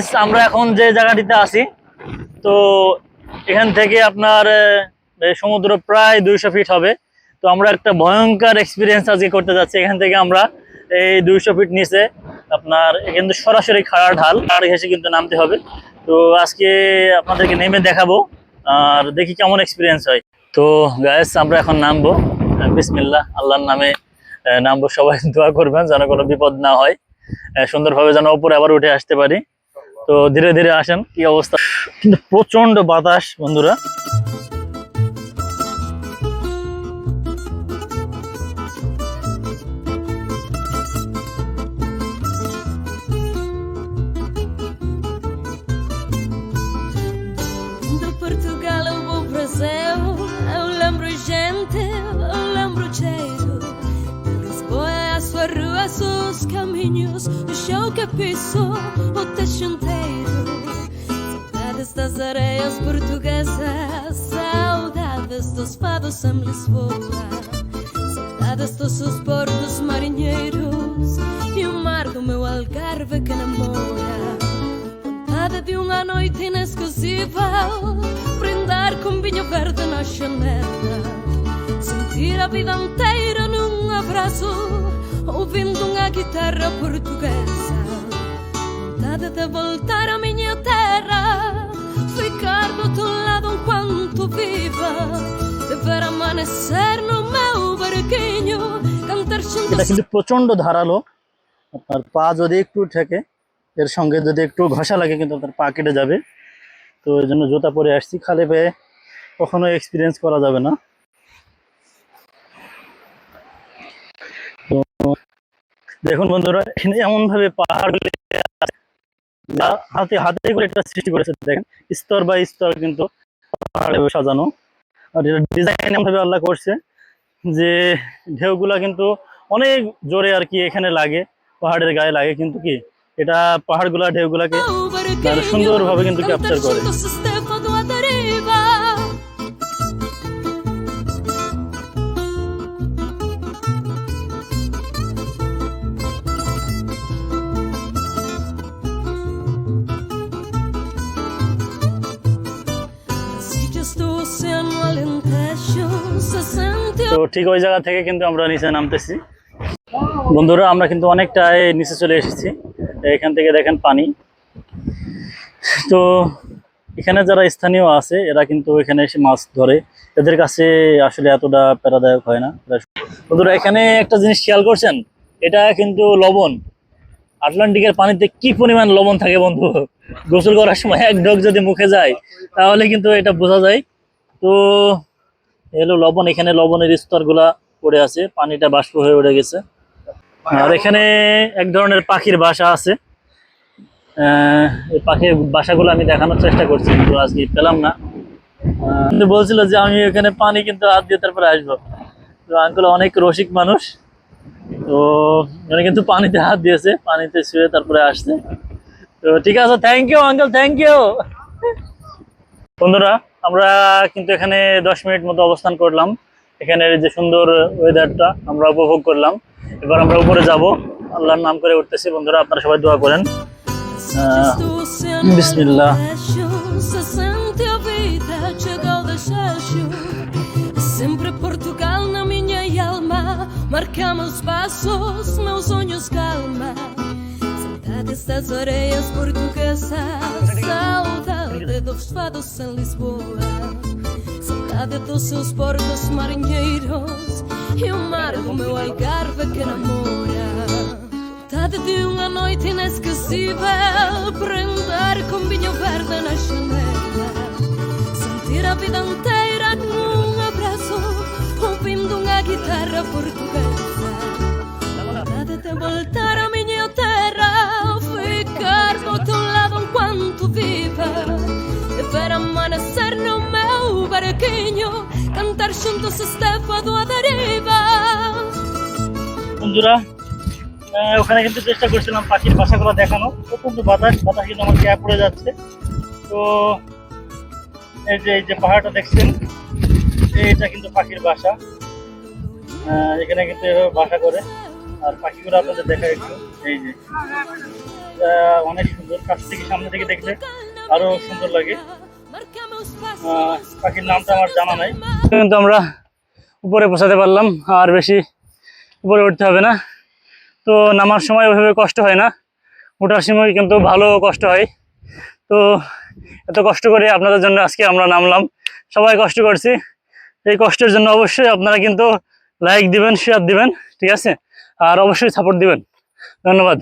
Guys, আমরা এখন যে জায়গাটিতে আছি তো এখান থেকে আপনার সমুদ্র প্রায় দুইশো ফিট হবে। তো আমরা একটা ভয়ঙ্কর এক্সপিরিয়েন্স আজকে করতে যাচ্ছি। এখান থেকে আমরা এই দুইশো ফিট নিচে আপনার কিন্তু সরাসরি খাড়া ঢাল আর ঘেসে কিন্তু নামতে হবে। তো আজকে আপনাদেরকে নেমে দেখাবো আর দেখি কেমন এক্সপিরিয়েন্স হয়। তো গায়েস আমরা এখন নামবো। বিসমিল্লাহ আল্লাহর নামে নামবো। সবাই দোয়া করবেন যেন কোনো বিপদ না হয়। সুন্দরভাবে যেন উপরে আবার উঠে আসতে পারি। তো ধীরে ধীরে আসেন কি অবস্থা? কিন্তু প্রচণ্ড বাতাস বন্ধুরা। Seus caminhos O chão piso, o techo inteiro. Saudades das areias portuguesas Saudades dos fados em Lisboa. Saudades dos seus portos marinheiros E o mar do meu algarve que namora. Vontade de uma noite inesquecível Brindar com vinho verde na janela. Sentir a vida inteira num abraço Ouvindo uma guitarra portuguesa Vontade de voltar à minha terra Ficar do teu lado enquanto viva De ver amanhecer no meu barquinho Cantar juntos এটা কিন্তু প্রচণ্ড ধারালো আপনার পা যদি একটু ঠেকে এর সঙ্গে যদি একটু ঘষা লাগে কিন্তু আপনার পা কেটে যাবে তো এই জন্য জুতা পরে আসছি খালি পেয়ে কখনো এক্সপিরিয়েন্স করা যাবে না তো দেখুন বন্ধুরা এখানে এমন ভাবে পাহাড় হাতে হাতে করে এটা সৃষ্টি করেছে দেখেন। স্তর বাই স্তর কিন্তু পাহাড়ে সাজানো। আর এটা ডিজাইন এমন ভাবে আল্লাহ করছে যে ঢেউগুলা কিন্তু অনেক জোরে আর কি এখানে লাগে পাহাড়ের গায়ে লাগে। কিন্তু কি এটা পাহাড়গুলা ঢেউগুলাকে সুন্দরভাবে কিন্তু capture করে। তো ঠিক ওই জায়গা থেকে কিন্তু আমরা নিচে নামতেছি। বন্ধুরা, আমরা কিন্তু অনেকটাই নিচে চলে এসেছি। এখান থেকে দেখেন পানি। তো এখানে যারা স্থানীয় আছে, এরা কিন্তু এখানে এসে মাছ ধরে। এদের কাছে আসলে এতটা প্যারাদায়ক হয় না। বন্ধুরা, এখানে একটা জিনিস খেয়াল করছেন? এটা কিন্তু লবণ। আটলান্টিকের পানিতে কি পরিমাণ লবণ থাকে বন্ধু? গোসল করার সময় এক ঢোক যদি মুখে যায়, তাহলে কিন্তু এটা বোঝা যায়। তো এলো লবণ, এখানে লবণের স্তরগুলা পড়ে আছে, পানিটা বাষ্প হয়ে উঠে গেছে। আর এখানে এক ধরনের পাখির বাসা আছে। এই পাখির বাসাগুলো আমি দেখানোর চেষ্টা করছি, কিন্তু আজকে পেলাম না। কিন্তু বলছিল যে আমি এখানে পানি কিন্তু হাত দিয়ে তারপরে আসব। তো আঙ্কেল অনেক রসিক মানুষ। তো উনি কিন্তু পানিতে হাত দিয়েছে, পানিতে শুয়ে তারপরে আসছে। তো ঠিক আছে thank you uncle thank you বন্ধুরা আমরা কিন্তু এখানে দশ মিনিট মতো অবস্থান করলাম। এখানে যে সুন্দর ওয়েদারটা আমরা উপভোগ করলাম। এবার আমরা উপরে যাব। আল্লাহর নাম করে উঠতেছি। বন্ধুরা আপনারা সবাই দোয়া করেন। Marcamos passos, meus sonhos calma. Sentada estas orelhas por tu. Saudade dos fados em Lisboa Saudade dos seus portos marinheiros E o mar do meu algarve que namora. Vontade de uma noite inesquecível Prender com vinho verde na janela. Sentir a vida inteira num abraço Ouvindo uma guitarra portuguesa. Vontade de voltar à বন্ধুরা ওখানে কিন্তু চেষ্টা করছিলাম পাখির বাসাগুলো দেখানো। প্রচণ্ড বাতাস বাতাস কিন্তু আমার গ্যাপ পড়ে যাচ্ছে। তো এই যে এই যে পাহাড়টা দেখছেন এইটা কিন্তু পাখির বাসা। এখানে কিন্তু এভাবে বাসা করে। আর পাখিগুলো আপনাদের দেখা একটু। এই যে অনেক সুন্দর। কাছ থেকে সামনে থেকে দেখলে আরও সুন্দর লাগে। পাখির নামটা আমার জানা নাই। কিন্তু আমরা উপরে পৌঁছাতে পারলাম, আর বেশি উপরে উঠতে হবে না। তো নামার সময় ওইভাবে কষ্ট হয় না ওঠার সময় কিন্তু ভালো কষ্ট হয়। তো এত কষ্ট করে আপনাদের জন্য আজকে আমরা নামলাম। সবাই কষ্ট করছি, এই কষ্টের জন্য অবশ্যই আপনারা কিন্তু লাইক দিবেন শেয়ার দিবেন, ঠিক আছে? আর অবশ্যই সাপোর্ট দিবেন। ধন্যবাদ।